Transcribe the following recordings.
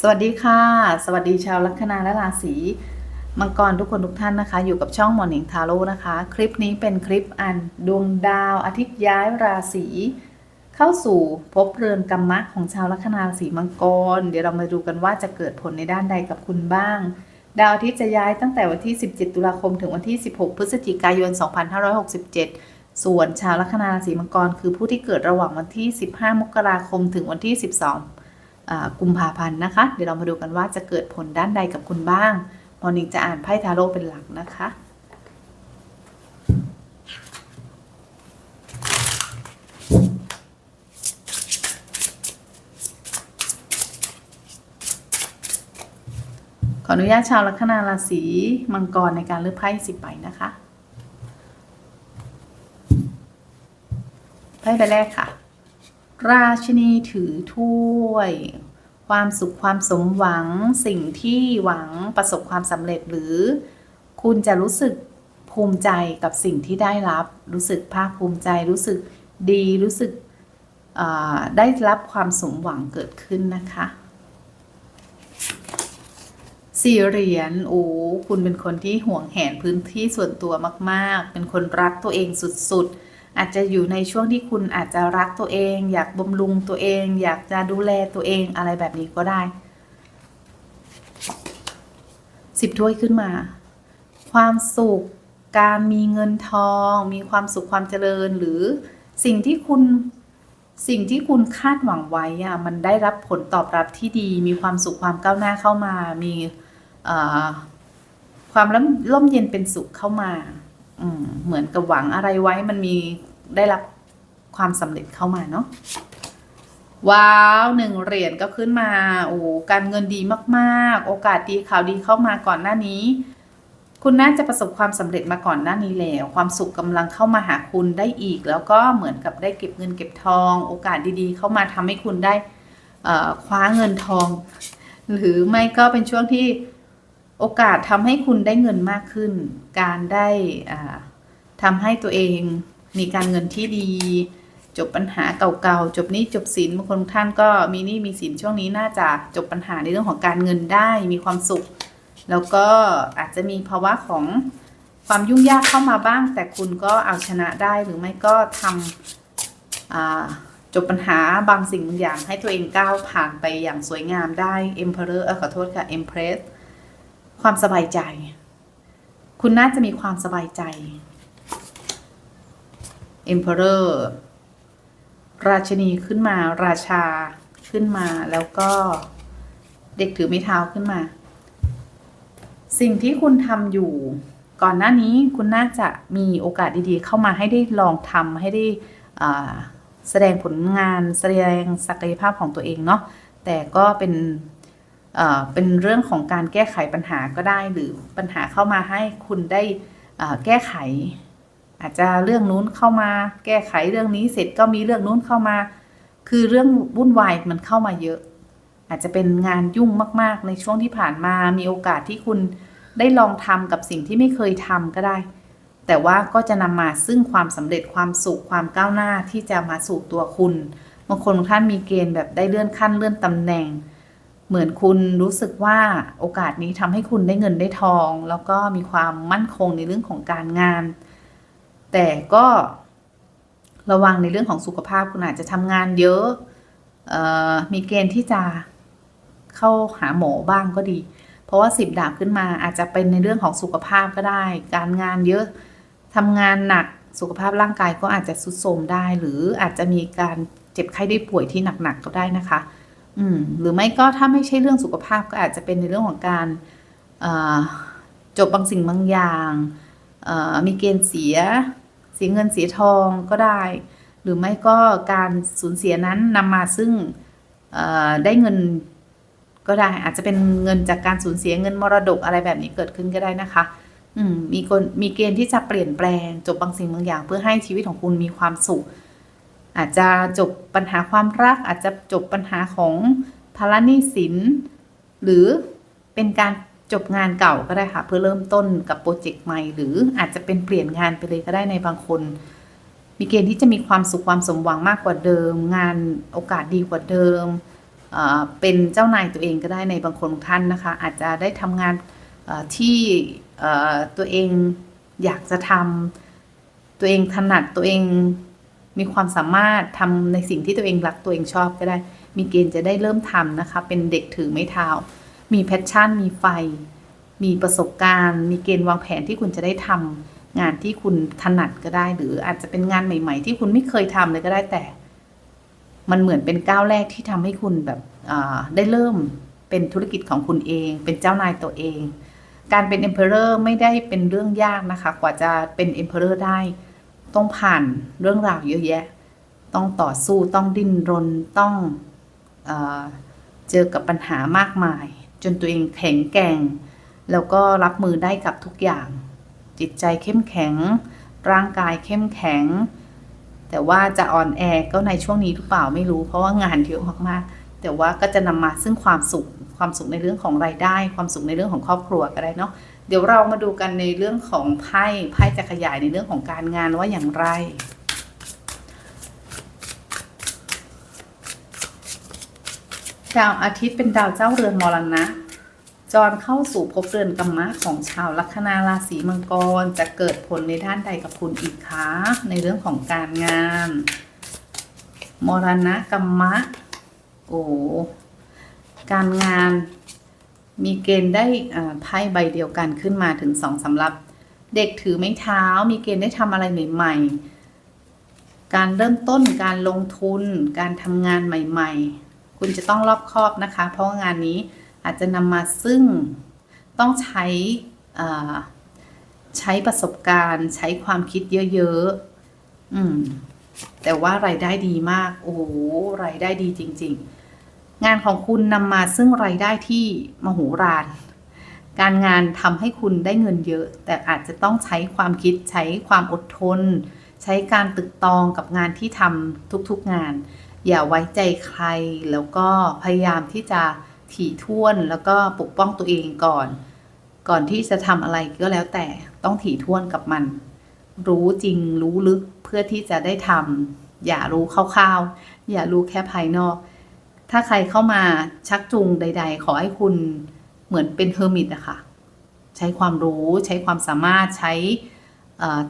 สวัสดีค่ะ สวัสดีชาวลัคนาและราศีมังกรทุกคนทุกท่านนะคะ อยู่กับช่องหมอนิงทาโร่นะคะ คลิปนี้เป็นคลิปอันดวงดาวอาทิตย์ย้ายราศีเข้าสู่ภพเรือนกรรมะของชาวลัคนาราศีมังกร เดี๋ยวเรามาดูกันว่าจะเกิดผลในด้านใดกับคุณบ้าง ดาวอาทิตย์จะย้ายตั้งแต่วันที่ 17 ตุลาคมถึงวันที่ 16 พฤศจิกายน 2567ส่วนชาวลัคนาราศีมังกร คือผู้ที่เกิดระหว่างวันที่ 15 มกราคมถึงวันที่ 12อ่า กุมภาพันธ์นะคะ เดี๋ยวเรามาดูกันว่าจะเกิดผลด้านใดกับคุณบ้างมอนิงจะอ่านไพ่ทาโร่เป็นหลักนะคะขออนุญาตชาวลัคนาราศีมังกรในการเลือกไพ่สิบใบนะคะ ไพ่ใบแรกค่ะ ราชินีถือถ้วย ความสุขความสมหวัง สิ่งที่หวังประสบความสำเร็จหรือ คุณจะรู้สึกภูมิใจกับสิ่งที่ได้รับ รู้สึกภาคภูมิใจรู้สึกดีรู้สึกได้รับความสมหวังเกิดขึ้นนะคะสี่เหรียญโอ้คุณเป็นคนที่ห่วงแหนพื้นที่ส่วนตัวมาก ๆ เป็นคนรักตัวเองสุด ๆ อาจจะอยู่ในช่วงที่คุณอาจจะรักตัวเอง อยากบำรุงตัวเอง อยากจะดูแลตัวเองอะไรแบบนี้ก็ได้สิบถ้วยขึ้นมา ความสุขการมีเงินทอง มีความสุขความเจริญหรือสิ่งที่คุณสิ่งที่คุณคาดหวังไว้อะมันได้รับผลตอบรับที่ดี มีความสุขความก้าวหน้าเข้ามา มีความร่มเย็นเป็นสุขเข้ามา เหมือนกับหวังอะไรไว้มันมีได้รับความสำเร็จเข้ามาเนาะว้าวหนึ่งเหรียญก็ขึ้นมาโอ้การเงินดีมากๆ โอกาสดีข่าวดีเข้ามาก่อนหน้านี้ คุณน่าจะประสบความสำเร็จมาก่อนหน้านี้แล้ว ความสุขกำลังเข้ามาหาคุณได้อีก แล้วก็เหมือนกับได้เก็บเงินเก็บทอง โอกาสดีๆ เข้ามาทำให้คุณได้คว้าเงินทอง หรือไม่ก็เป็นช่วงที่ โอกาสทำให้คุณได้เงินมากขึ้น การได้ทำให้ตัวเองมีการเงินที่ดี จบปัญหาเก่าๆ จบนี้จบสินบางคนท่านก็มีนี้มีสินช่วงนี้น่าจะจบปัญหาในเรื่องของการเงินได้มีความสุข แล้วก็อาจจะมีภาวะของความยุ่งยากเข้ามาบ้าง แต่คุณก็เอาชนะได้หรือไม่ก็ทำจบปัญหาบางสิ่งบางอย่างให้ตัวเองก้าวผ่านไปอย่างสวยงามได้ Emperor เออขอโทษค่ะ Empress ความสบายใจ คุณน่าจะมีความสบายใจ Emperor ราชนีขึ้นมาราชาขึ้นมาแล้วก็เด็กถือไม้เท้าขึ้นมา สิ่งที่คุณทำอยู่ ก่อนหน้านี้คุณน่าจะมีโอกาสดีๆ เข้ามาให้ได้ลองทำให้ได้แสดงผลงานแสดงศักยภาพของตัวเองเนาะแต่ก็เป็น เป็นเรื่องของการแก้ไขปัญหาก็ได้หรือปัญหาเข้ามาให้คุณได้แก้ไข อาจจะเรื่องนู้นเข้ามา แก้ไขเรื่องนี้เสร็จก็มีเรื่องนู้นเข้ามา คือเรื่องวุ่นวายมันเข้ามาเยอะ อาจจะเป็นงานยุ่งมาก ๆ ในช่วงที่ผ่านมามีโอกาสที่คุณได้ลองทำกับสิ่งที่ไม่เคยทำก็ได้ แต่ว่าก็จะนำมาซึ่งความสำเร็จความสุขความก้าวหน้าที่จะมาสู่ตัวคุณบางคนท่านมีเกณฑ์แบบได้เลื่อนขั้นเลื่อนตำแหน่ง เหมือนคุณรู้สึกว่าโอกาสนี้ทำให้คุณได้เงินได้ทอง แล้วก็มีความมั่นคงในเรื่องของการงาน แต่ก็ระวังในเรื่องของสุขภาพคุณอาจจะทำงานเยอะออมีเกณฑ์ที่จะเข้าหาหมอบ้างก็ดี เพราะว่าสิบดาบขึ้นมาอาจจะเป็นในเรื่องของสุขภาพก็ได้ การงานเยอะทำงานหนักสุขภาพร่างกายก็อาจจะทรุดโทรมได้ หรืออาจจะมีการเจ็บไข้ได้ป่วยที่หนักๆก็ได้นะคะ อืมหรือไม่ก็ถ้าไม่ใช่เรื่องสุขภาพก็อาจจะเป็นในเรื่องของการจบบางสิ่งบางอย่างมีเกณฑ์เสียเสียเงินเสียทองก็ได้ หรือไม่ก็การสูญเสียนั้นนำมาซึ่งได้เงินก็ได้ อาจจะเป็นเงินจากการสูญเสียเงินมรดกอะไรแบบนี้เกิดขึ้นก็ได้นะคะ อืมมีคนมีเกณฑ์ที่จะเปลี่ยนแปลงจบบางสิ่งบางอย่าง เพื่อให้ชีวิตของคุณมีความสุข อาจจะจบปัญหาความรัก อาจจะจบปัญหาของภาระหนี้สิน หรือเป็นการจบงานเก่าก็ได้ค่ะ เพื่อเริ่มต้นกับโปรเจกต์ใหม่ หรืออาจจะเป็นเปลี่ยนงานไปเลยก็ได้ในบางคน มีเกณฑ์ที่จะมีความสุขความสมหวังมากกว่าเดิม งานโอกาสดีกว่าเดิม เป็นเจ้านายตัวเองก็ได้ในบางคนท่านนะคะ อาจจะได้ทำงานที่ตัวเองอยากจะทำตัวเองถนัดตัวเอง มีความสามารถทำในสิ่งที่ตัวเองรักตัวเองชอบก็ได้ มีเกณฑ์จะได้เริ่มทำนะคะ เป็นเด็กถือไม้เท้า มีแพชชั่น มีไฟ มีประสบการณ์ มีเกณฑ์วางแผนที่คุณจะได้ทำงานที่คุณถนัดก็ได้ หรืออาจจะเป็นงานใหม่ ๆ ที่คุณไม่เคยทำเลยก็ได้แต่ มันเหมือนเป็นก้าวแรกที่ทำให้คุณแบบได้เริ่มเป็นธุรกิจของคุณเอง เป็นเจ้านายตัวเอง การเป็น emperor ไม่ได้เป็นเรื่องยากนะคะ กว่าจะเป็น emperor ได้ ต้องผ่านเรื่องราวเยอะแยะ ต้องต่อสู้ต้องดิ้นรนต้องเอเจอกับปัญหามากมาย จนตัวเองแข็งแกร่ง แล้วก็รับมือได้กับทุกอย่าง จิตใจเข้มแข็ง ร่างกายเข้มแข็ง แต่ว่าจะอ่อนแอก็ในช่วงนี้หรือเปล่าไม่รู้ เพราะว่างานเยอะมากๆ แต่ว่าก็จะนำมาซึ่งความสุขความสุขในเรื่องของรายได้ ความสุขในเรื่องของครอบครัวก็ได้เนาะ เดี๋ยวเรามาดูกันในเรื่องของไพ่ไพ่จะขยายในเรื่องของการงานว่าอย่างไร ดาวอาทิตย์เป็นดาวเจ้าเรือนมรณะ จรเข้าสู่ภพเรือนกรรมะของชาวลัคนาราศีมังกร จะเกิดผลในด้านใดกับคุณอีกคะในเรื่องของการงาน มรณะกรรมะ โอ้การงาน มีเกณฑ์ได้ไพ่ใบเดียวกันขึ้นมาถึงสองสำรับ เด็กถือไม้เท้า มีเกณฑ์ได้ทำอะไรใหม่ ๆ การเริ่มต้นการลงทุน การทำงานใหม่ ๆ คุณจะต้องรอบคอบนะคะ เพราะงานนี้อาจจะนำมาซึ่งต้องใช้ใช้ประสบการณ์ ใช้ความคิดเยอะๆ อืม แต่ว่ารายได้ดีมาก โอ้โหรายได้ดีจริง ๆ งานของคุณนำมาซึ่งรายได้ที่มโหฬารการงานทำให้คุณได้เงินเยอะ แต่อาจจะต้องใช้ความคิดใช้ความอดทน ใช้การตึกตองกับงานที่ทำทุกๆงาน อย่าไว้ใจใคร แล้วก็พยายามที่จะถี่ถ้วนแล้วก็ปกป้องตัวเองก่อน ก่อนที่จะทำอะไรก็แล้วแต่ต้องถี่ถ้วนกับมัน รู้จริงรู้ลึกเพื่อที่จะได้ทำอย่ารู้คร่าวๆ อย่ารู้แค่ภายนอก ถ้าใครเข้ามาชักจูงใด ๆ ขอให้คุณเหมือนเป็นเฮอร์มิตอะค่ะ ใช้ความรู้ใช้ความสามารถใช้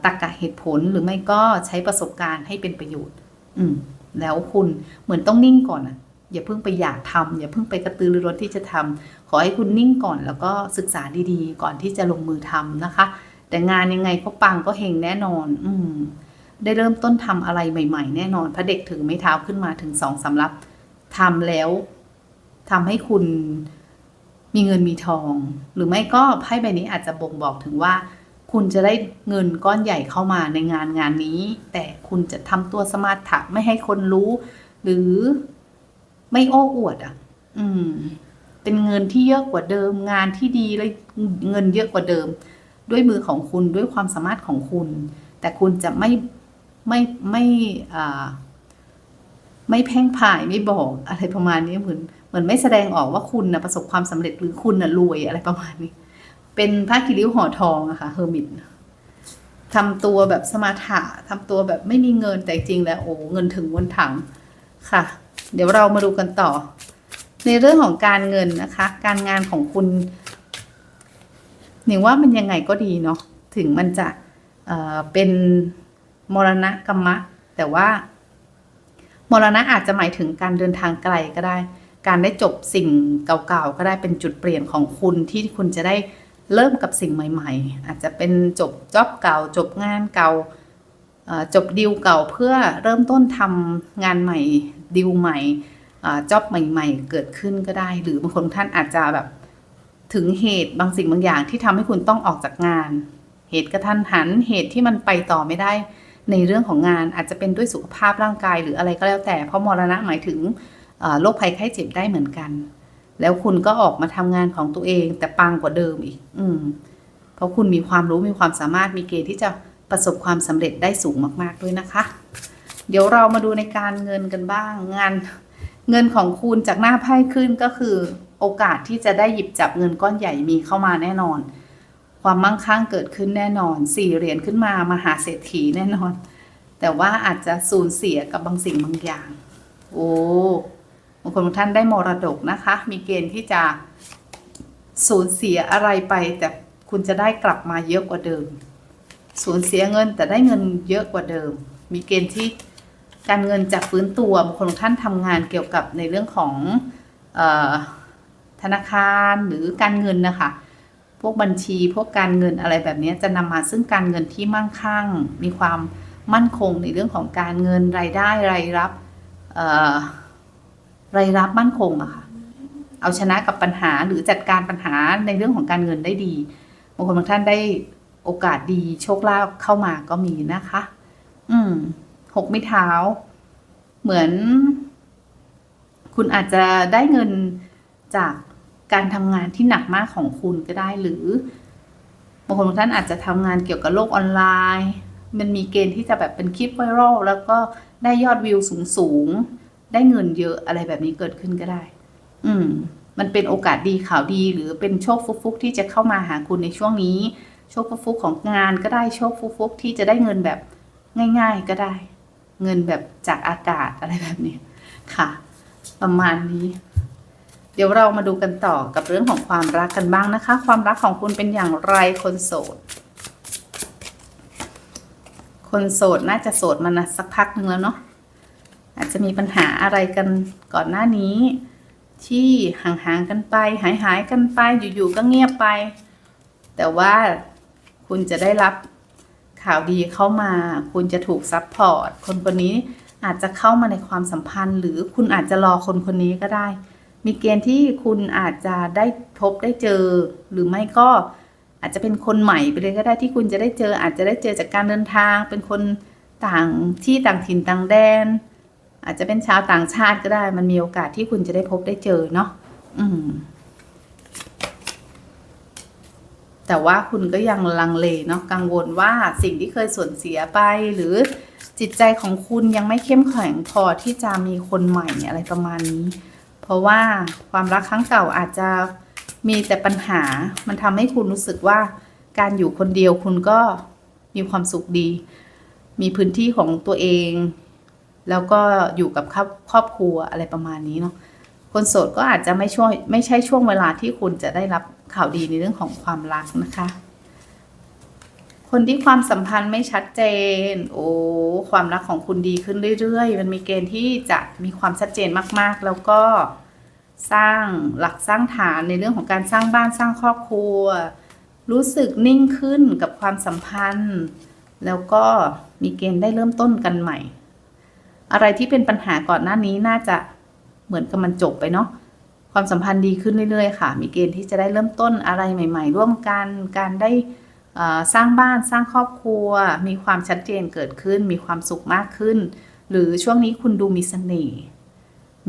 ตรรกะเหตุผลหรือไม่ก็ใช้ประสบการณ์ให้เป็นประโยชน์ อืม แล้วคุณเหมือนต้องนิ่งก่อนอะอย่าเพิ่งไปอยากทำอย่าเพิ่งไปกระตือรือร้นที่จะทำขอให้คุณนิ่งก่อนแล้วก็ศึกษาดีๆ ก่อนที่จะลงมือทำนะคะ แต่งานยังไงก็ปังก็เฮงแน่นอน อืม ได้เริ่มต้นทำอะไรใหม่ ๆ แน่นอนพระเด็กถือไม้เท้าขึ้นมาถึงสองสำรับ ทำแล้วทำให้คุณมีเงินมีทอง หรือไม่ก็ไพ่ใบนี้อาจจะบ่งบอกถึงว่า คุณจะได้เงินก้อนใหญ่เข้ามาในงานงานนี้ แต่คุณจะทำตัวสมาธิไม่ให้คนรู้ หรือไม่โอ้อวดอะ อืม เป็นเงินที่เยอะกว่าเดิม งานที่ดีและเงินเยอะกว่าเดิม ด้วยมือของคุณด้วยความสามารถของคุณ แต่คุณจะไม่ไม่ไม่อ่า ไม่แพ่งพรายไม่บอกอะไรประมาณนี้เหมือนเหมือนไม่แสดงออกว่าคุณนะประสบความสำเร็จหรือคุณนะรวยอะไรประมาณนี้ เป็นผ้าคิริ้วห่อทองอะค่ะเฮอร์มิตทำตัวแบบสมาถะทำตัวแบบไม่มีเงินแต่จริงแล้วโอ้เงินถึงวนถังค่ะ เดี๋ยวเรามาดูกันต่อ ในเรื่องของการเงินนะคะ การงานของคุณหนิงว่ามันยังไงก็ดีเนาะถึงมันจะเเป็นมรณะกรรมะ แต่ว่า มรณะอาจจะหมายถึงการเดินทางไกลก็ได้ การได้จบสิ่งเก่าๆก็ได้เป็นจุดเปลี่ยนของคุณที่คุณจะได้เริ่มกับสิ่งใหม่ ๆ อาจจะเป็นจบจ็อบเก่า จบงานเก่าจบดีลเก่าเพื่อเริ่มต้นทำงานใหม่ดีลใหม่จ็อบใหม่ ๆ เกิดขึ้นก็ได้ หรือบางคนท่านอาจจะแบบถึงเหตุบางสิ่งบางอย่างที่ทำให้คุณต้องออกจากงาน เหตุกระทันหันเหตุที่มันไปต่อไม่ได้ ในเรื่องของงานอาจจะเป็นด้วยสุขภาพร่างกายหรืออะไรก็แล้วแต่ เพราะมรณะหมายถึงโรคภัยไข้เจ็บได้เหมือนกัน แล้วคุณก็ออกมาทำงานของตัวเอง แต่ปังกว่าเดิมอีก อืม เพราะคุณมีความรู้มีความสามารถมีเกณฑ์ที่จะประสบความสำเร็จได้สูงมาก ๆด้วยนะคะ เดี๋ยวเรามาดูในการเงินกันบ้าง งานเงินของคุณจากหน้าไพ่ขึ้นก็คือ โอกาสที่จะได้หยิบจับเงินก้อนใหญ่มีเข้ามาแน่นอน ความมั่งคั่งเกิดขึ้นแน่นอนสี่เหรียญขึ้นมามหาเศรษฐีแน่นอน แต่ว่าอาจจะสูญเสียกับบางสิ่งบางอย่าง โอ้บางคนบางท่านได้มรดกนะคะ มีเกณฑ์ที่จะสูญเสียอะไรไป แต่คุณจะได้กลับมาเยอะกว่าเดิม สูญเสียเงินแต่ได้เงินเยอะกว่าเดิม มีเกณฑ์ที่การเงินจะฟื้นตัวบางคนท่านทำงานเกี่ยวกับในเรื่องของออธนาคารหรือการเงินนะคะ พวกบัญชี พวกการเงินอะไรแบบนี้จะนำมาซึ่งการเงินที่มั่งคั่ง มีความมั่นคงในเรื่องของการเงินรายได้รายรับรายรับมั่นคงอะค่ะเอาชนะกับปัญหาหรือจัดการปัญหาในเรื่องของการเงินได้ดีบางคนบางท่านได้โอกาสดีโชคลาภเข้ามาก็มีนะคะ อืมหกไม้เท้า เหมือน คุณอาจจะได้เงินจาก การทำงานที่หนักมากของคุณก็ได้หรือบางคนท่านอาจจะทำงานเกี่ยวกับโลกออนไลน์ มันมีเกณฑ์ที่จะแบบเป็นคลิปไวรัลแล้วก็ได้ยอดวิวสูงสูงๆได้เงินเยอะอะไรแบบนี้เกิดขึ้นก็ได้ อืม มันเป็นโอกาสดีข่าวดี หรือเป็นโชคฟุกๆที่จะเข้ามาหาคุณในช่วงนี้ โชคฟุกๆของงานก็ได้โชคฟุกๆที่จะได้เงินแบบง่าย ๆก็ได้ เงินแบบจากอากาศอะไรแบบนี้ค่ะ ประมาณนี้ เดี๋ยวเรามาดูกันต่อกับเรื่องของความรักกันบ้างนะคะ ความรักของคุณเป็นอย่างไรคนโสด คนโสดน่าจะโสดมานะสักพักหนึ่งแล้วเนาะอาจจะมีปัญหาอะไรกันก่อนหน้านี้ ที่ห่างๆกันไปหายๆกันไปอยู่ๆก็เงียบไป แต่ว่าคุณจะได้รับข่าวดีเข้ามา คุณจะถูกซัพพอร์ตคนคนนี้อาจจะเข้ามาในความสัมพันธ์ หรือคุณอาจจะรอคนคนนี้ก็ได้ มีเกณฑ์ที่คุณอาจจะได้พบได้เจอ หรือไม่ก็อาจจะเป็นคนใหม่ไปเลยก็ได้ที่คุณจะได้เจอ อาจจะได้เจอจากการเดินทาง เป็นคนต่างที่ต่างถิ่นต่างแดน อาจจะเป็นชาวต่างชาติก็ได้ มันมีโอกาสที่คุณจะได้พบได้เจอเนาะอืม แต่ว่าคุณก็ยังลังเลเนาะกังวลว่าสิ่งที่เคยสูญเสียไปหรือจิตใจของคุณยังไม่เข้มแข็งพอที่จะมีคนใหม่อะไรประมาณนี้ เพราะว่าความรักครั้งเก่าอาจจะมีแต่ปัญหา มันทำให้คุณรู้สึกว่าการอยู่คนเดียวคุณก็มีความสุขดี มีพื้นที่ของตัวเอง แล้วก็อยู่กับครอบครบัวอะไรประมาณนี้เนาะ คนโสดก็อาจจะไม่ช่วงไม่ใช่ช่วงเวลาที่คุณจะได้รับข่าวดีในเรื่องของความรักนะคะ คนที่ความสัมพันธ์ไม่ชัดเจน โอ้ความรักของคุณดีขึ้นเรื่อยๆ มันมีเกณฑ์ที่จะมีความชัดเจนมากๆ แล้วก็สร้างหลักสร้างฐานในเรื่องของการสร้างบ้านสร้างครอบครัว รู้สึกนิ่งขึ้นกับความสัมพันธ์ แล้วก็มีเกณฑ์ได้เริ่มต้นกันใหม่ อะไรที่เป็นปัญหาก่อนหน้านี้น่าจะเหมือนกับมันจบไปเนาะความสัมพันธ์ดีขึ้นเรื่อยๆ ค่ะ มีเกณฑ์ที่จะได้เริ่มต้นอะไรใหม่ ๆ ร่วมกันการได้ สร้างบ้านสร้างครอบครัว มีความชัดเจนเกิดขึ้น มีความสุขมากขึ้น หรือช่วงนี้คุณดูมีเสน่ห์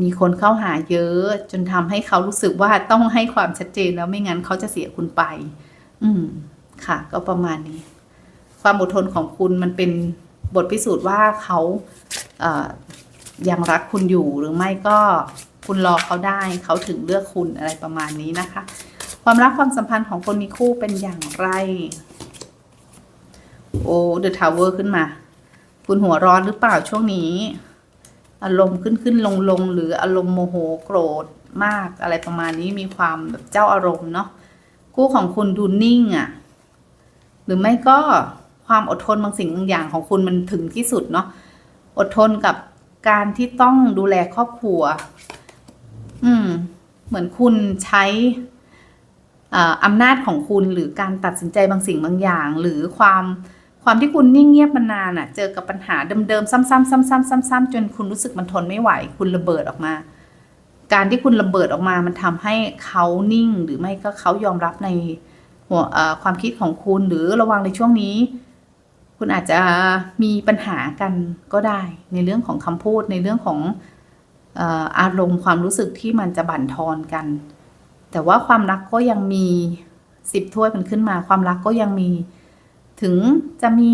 มีคนเข้าหาเยอะ จนทำให้เขารู้สึกว่าต้องให้ความชัดเจนแล้วไม่งั้นเขาจะเสียคุณไป อืม ค่ะ ก็ประมาณนี้ ความอดทนของคุณมันเป็นบทพิสูจน์ว่าเขาเอยังรักคุณอยู่หรือไม่ก็คุณรอเขาได้เขาถึงเลือกคุณอะไรประมาณนี้นะคะ ความรักความสัมพันธ์ของคนมีคู่เป็นอย่างไร โอ้เดอะทาวเวอร์ขึ้นมา คุณหัวร้อนหรือเปล่าช่วงนี้ อารมณ์ขึ้นขึ้นลงลงหรืออารมณ์โมโหโกรธมากอะไรประมาณนี้มีความแบบเจ้าอารมณ์เนาะคู่ของคุณดูนิ่งอะ่ะ หรือไม่ก็ความอดทนบางสิ่งบางอย่างของคุณมันถึงที่สุดเนาะอดทนกับการที่ต้องดูแลครอบครัว อืม เหมือนคุณใช้อ่าอำนาจของคุณหรือการตัดสินใจบางสิ่งบางอย่าง หรือความ ความที่คุณนิ่งเงียบมานานอะ เจอกับปัญหาเดิมๆซ้ำๆซ้ำๆซ้ำๆจนคุณรู้สึกมันทนไม่ไหว คุณระเบิดออกมา การที่คุณระเบิดออกมา มันทำให้เขานิ่งหรือไม่ก็เขายอมรับในหัวความคิดของคุณหรือระวังในช่วงนี้ คุณอาจจะมีปัญหากันก็ได้ ในเรื่องของคำพูดในเรื่องของอารมณ์ความรู้สึกที่มันจะบั่นทอนกัน แต่ว่าความรักก็ยังมีสิบถ้วยมันขึ้นมา ความรักก็ยังมี ถึงจะมี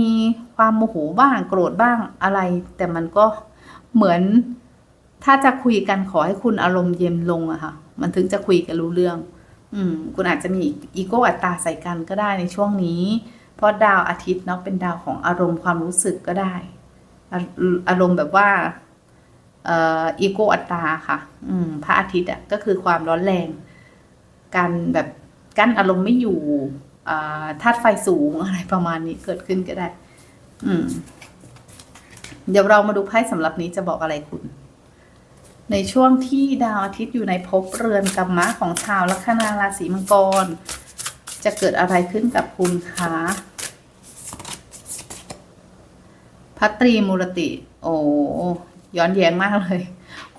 ความโมโหบ้างโกรธบ้างอะไร แต่มันก็เหมือนถ้าจะคุยกันขอให้คุณอารมณ์เย็นลงอะค่ะ มันถึงจะคุยกันรู้เรื่อง อืม คุณอาจจะมีอีโก้อัตตราใส่กันก็ได้ในช่วงนี้ เพราะดาวอาทิตย์เนาะเป็นดาวของอารมณ์ความรู้สึกก็ได้ อารมณ์แบบว่าอีโกอัตตาค่ะ อืม พระอาทิตย์อะก็คือความร้อนแรง การแบบกั้นอารมณ์ไม่อยู่ ธาตุไฟสูงอะไรประมาณนี้เกิดขึ้นก็ได้ อืม เดี๋ยวเรามาดูไพ่สำหรับนี้จะบอกอะไรคุณ ในช่วงที่ดาวอาทิตย์อยู่ในภพเรือนกรรมะของชาวลัคนาราศีมังกร จะเกิดอะไรขึ้นกับคุณคะพัตรีมูรติ โอ้ย้อนแย้งมากเลย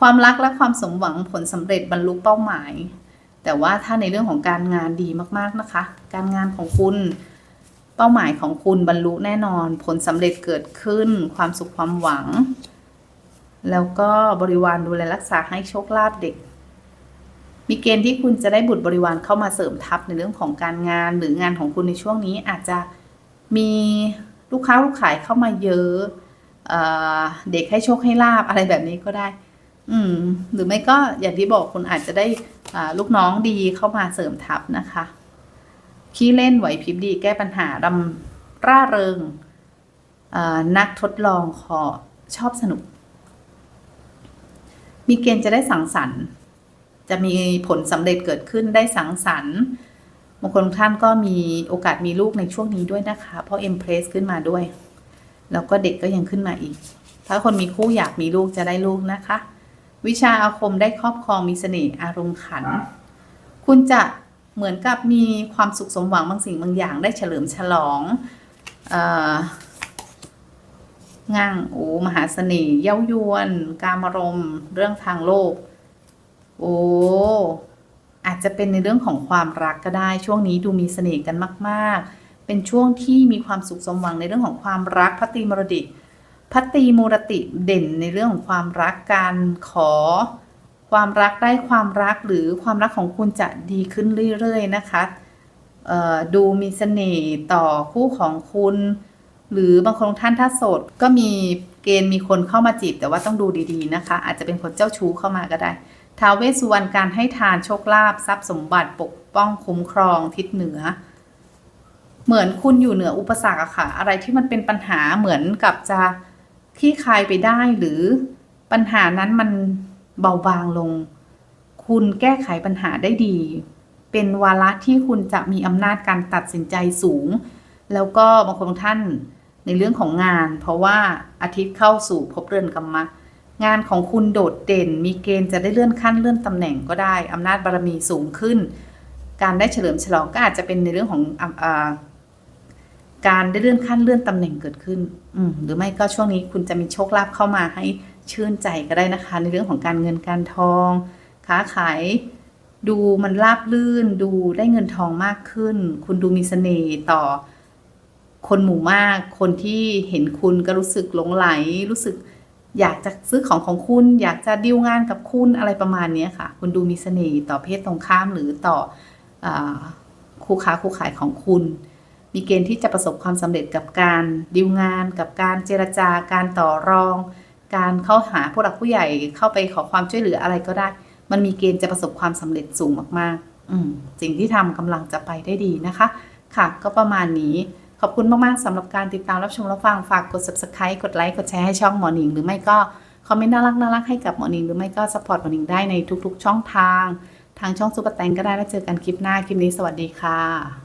ความรักและความสมหวังผลสำเร็จบรรลุเป้าหมาย แต่ว่าถ้าในเรื่องของการงานดีมากๆนะคะ การงานของคุณเป้าหมายของคุณบรรลุแน่นอน ผลสำเร็จเกิดขึ้น ความสุขความหวัง แล้วก็บริวารดูแลรักษาให้โชคลาภเด็ก มีเกณฑ์ที่คุณจะได้บุตรบริวารเข้ามาเสริมทัพในเรื่องของการงานหรืองานของคุณในช่วงนี้อาจจะมีลูกค้าลูกขายเข้ามาเยอะเอเด็กให้โชคให้ลาบอะไรแบบนี้ก็ได้ อืม หรือไม่ก็อย่างที่บอกคุณอาจจะได้ ลูกน้องดีเข้ามาเสริมทัพนะคะขี้เล่นไหวพริบดีแก้ปัญหารำร่าเริงนักทดลองขอชอบสนุก มีเกณฑ์จะได้สังสรรค์ จะมีผลสำเร็จเกิดขึ้นได้สังสรรค์บางคนท่านก็มีโอกาสมีลูกในช่วงนี้ด้วยนะคะ เพราะเอ็มเพรสขึ้นมาด้วย แล้วก็เด็กก็ยังขึ้นมาอีก ถ้าคนมีคู่อยากมีลูกจะได้ลูกนะคะ วิชาอาคมได้ครอบครองมีเสน่ห์อารมณ์ขัน คุณจะเหมือนกับมีความสุขสมหวังบางสิ่งบางอย่างได้เฉลิมฉลองเออง่างโอ้มหาเสน่ห์เย้ายวน การมารมณ์เรื่องทางโลก โอ้อาจจะเป็นในเรื่องของความรักก็ได้ ช่วงนี้ดูมีเสน่ห์กันมาก ๆ เป็นช่วงที่มีความสุขสมหวังในเรื่องของความรักพัตติมรดิ พัตติมูรติเด่นในเรื่องของความรักการขอ ความรักได้ความรักหรือความรักของคุณจะดีขึ้นเรื่อยๆนะคะดูมีเสน่ห์ต่อคู่ของคุณ หรือบางคนท่านถ้าโสดก็มีเกณฑ์มีคนเข้ามาจีบแต่ว่าต้องดูดีๆนะคะ อาจจะเป็นคนเจ้าชู้เข้ามาก็ได้ท้าวเวสสุวรรณการให้ทานโชคลาภทรัพย์สมบัติปกป้องคุ้มครองทิศเหนือ เหมือนคุณอยู่เหนืออุปสรรคอะค่ะ อะไรที่มันเป็นปัญหาเหมือนกับจะ คลี่คลายไปได้หรือปัญหานั้นมันเบาบางลง คุณแก้ไขปัญหาได้ดี เป็นวาระที่คุณจะมีอำนาจการตัดสินใจสูง แล้วก็บางคนท่านในเรื่องของงาน เพราะว่าอาทิตย์เข้าสู่ภพเรือนกรรมะงานของคุณโดดเด่น มีเกณฑ์จะได้เลื่อนขั้นเลื่อนตำแหน่งก็ได้อำนาจบารมีสูงขึ้น การได้เฉลิมฉลองก็อาจจะเป็นในเรื่องของอ การได้เลื่อนขั้นเลื่อนตำแหน่งเกิดขึ้น อืหรือไม่ก็ช่วงนี้คุณจะมีโชคลาภเข้ามาให้ชื่นใจก็ได้นะคะ ในเรื่องของการเงินการทอง ค้าขาย ดูมันราบลื่น ดูได้เงินทองมากขึ้น คุณดูมีเสน่ห์ต่อ คนหมู่มาก คนที่เห็นคุณก็รู้สึกหลงไหล รู้สึกอยากจะซื้อของของคุณ อยากจะดีลงานกับคุณอะไรประมาณนี้ค่ะ คุณดูมีเสน่ห์ต่อเพศตรงข้ามหรือต่ออคู่ค้าคู่ขายของคุณ มีเกณฑ์ที่จะประสบความสำเร็จกับการดีลงาน กับการเจรจาการต่อรอง การเข้าหาผู้หลักผู้ใหญ่เข้าไปขอความช่วยเหลืออะไรก็ได้ มันมีเกณฑ์จะประสบความสำเร็จสูงมากๆอืสิ่งที่ทำกำลังจะไปได้ดีนะคะ ค่ะ ก็ประมาณนี้ขอบคุณมากๆสำหรับการติดตามรับชมรับฟังฝากกด subscribe กดไลค์กดแชร์ให้ช่องหมอหนิงหรือไม่ก็คอมเมนต์น่ารักน่ารักให้กับหมอหนิงหรือไม่ก็สปอร์ตหมอหนิงได้ในทุกๆ ช่องทาง ทางช่องซูเปอร์แตงก็ได้แล้วเจอกันคลิปหน้า คลิปนี้สวัสดีค่ะ